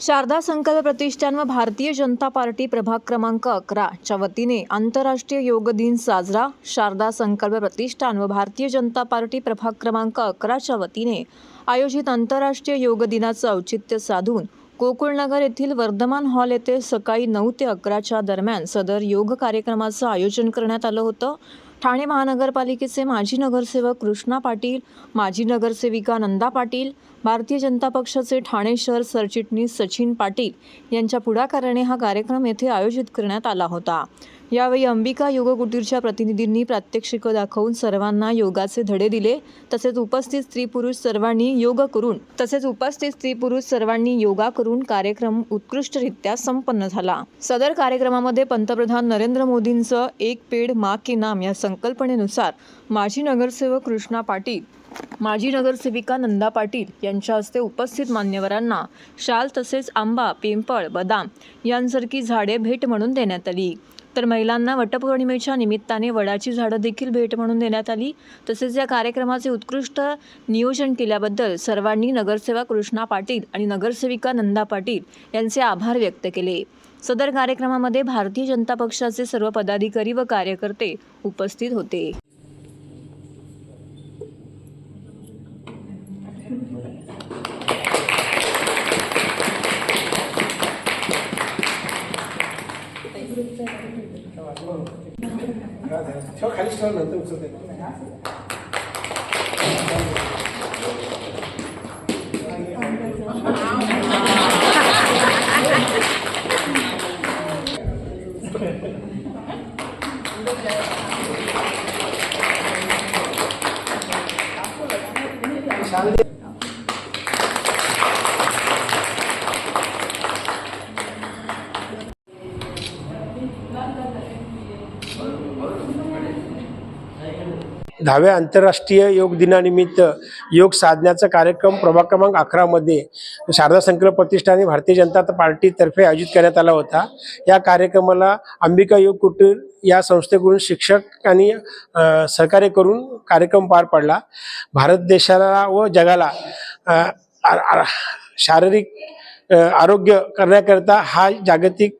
शारदा संकल्प प्रतिष्ठान व भारतीय जनता पार्टी प्रभाग क्रमांक अकराच्या वतीने आंतरराष्ट्रीय योग दिन साजरा शारदा संकल्प प्रतिष्ठान व भारतीय जनता पार्टी प्रभाग क्रमांक अकराच्या वतीने आयोजित आंतरराष्ट्रीय योग दिनाचं औचित्य साधून गोकुळनगर येथील वर्धमान हॉल येथे सकाळी नऊ ते अकराच्या दरम्यान सदर योग कार्यक्रमाचं आयोजन करण्यात आलं होतं. ठाणे महानगरपालिकेचे माजी नगरसेवक कृष्णा पाटील माजी नगरसेविका नंदा पाटील भारतीय जनता पक्षाचे ठाणे शहर सरचिटणीस सचिन पाटील यांच्या पुढाकाराने हा कार्यक्रम येथे आयोजित करण्यात आला होता. यावेळी अंबिका योग कुटीरच्या प्रतिनिधींनी प्रात्यक्षिकं दाखवून सर्वांना योगाचे धडे दिले. तसेच उपस्थित स्त्री पुरुष सर्वांनी योग करून तसेच उपस्थित स्त्री पुरुष सर्वांनी योगा करून कार्यक्रम उत्कृष्टरित्या संपन्न झाला. सदर कार्यक्रमामध्ये पंतप्रधान नरेंद्र मोदींचं एक पेड मा के नाम या संकल्पनेनुसार माजी नगरसेवक कृष्णा पाटील माजी नगरसेविका नंदा पाटील यांच्या हस्ते उपस्थित मान्यवरांना शाल तसेच आंबा पिंपळ बदाम यांसारखी झाडे भेट म्हणून देण्यात आली. तर महिलांना वटपौर्णिमेच्या निमित्ताने वडाची झाडं देखील भेट म्हणून देण्यात आली. तसेच या कार्यक्रमाचे उत्कृष्ट नियोजन केल्याबद्दल सर्वांनी नगरसेवक कृष्णा पाटील आणि नगरसेविका नंदा पाटील यांचे आभार व्यक्त केले. सदर कार्यक्रमामध्ये भारतीय जनता पक्षाचे सर्व पदाधिकारी व कार्यकर्ते उपस्थित होते. 저 갈리 시간 만들 없어도 돼. 잘돼. दहाव्या आंतरराष्ट्रीय योग दिनानिमित्त योग साधण्याचा कार्यक्रम प्रभाग क्रमांक अकरामध्ये शारदा संकल्प प्रतिष्ठान आणि भारतीय जनता पार्टीतर्फे आयोजित करण्यात आला होता. या कार्यक्रमाला अंबिका योग कुटीर या संस्थेकडून शिक्षक आणि सहकार्य करून कार्यक्रम पार पडला. भारत देशाला व जगाला शारीरिक आरोग्य करण्याकरता हा जागतिक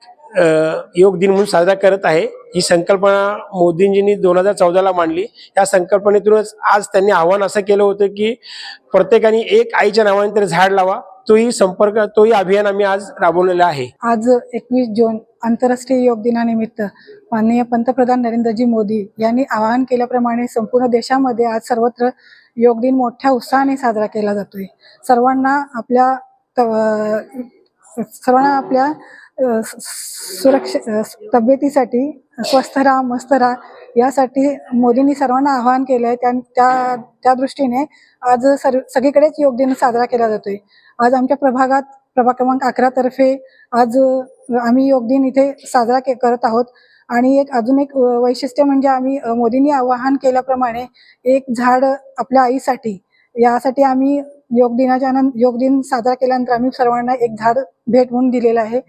योग दिन म्हणून साजरा करत आहे. ही संकल्पना मोदींजींनी दोन हजार चौदाला मांडली. या संकल्पनेतूनच आज त्यांनी आव्हान असं केलं होतं की प्रत्येकाने एक आईच्या नावाने तरी झाड लावा. तोही संपर्क तोही अभियान आम्ही आज राबवलेलं आहे. आज एकवीस जून आंतरराष्ट्रीय योग दिनानिमित्त माननीय पंतप्रधान नरेंद्रजी मोदी यांनी आवाहन केल्याप्रमाणे संपूर्ण देशामध्ये आज सर्वत्र योग दिन मोठ्या उत्साहाने साजरा केला जातोय. सर्वांना आपल्या सर्वांना आपल्या सुरक्ष तब्येतीसाठी स्वस्थ राहा मस्त राहा यासाठी मोदींनी सर्वांना आवाहन केलं आहे त्या त्या त्या दृष्टीने आज सर सगळीकडेच योग दिन साजरा केला जातोय. आज आमच्या प्रभागात प्रभाग क्रमांक अकरा तर्फे आज आम्ही योग दिन इथे साजरा के करत आहोत. आणि एक अजून एक वैशिष्ट्य म्हणजे आम्ही मोदींनी आवाहन केल्याप्रमाणे एक झाड आपल्या आईसाठी यासाठी आम्ही योग दिनाच्या योग दिन साजरा केल्यानंतर आम्ही सर्वांना एक झाड भेट म्हणून दिलेलं आहे.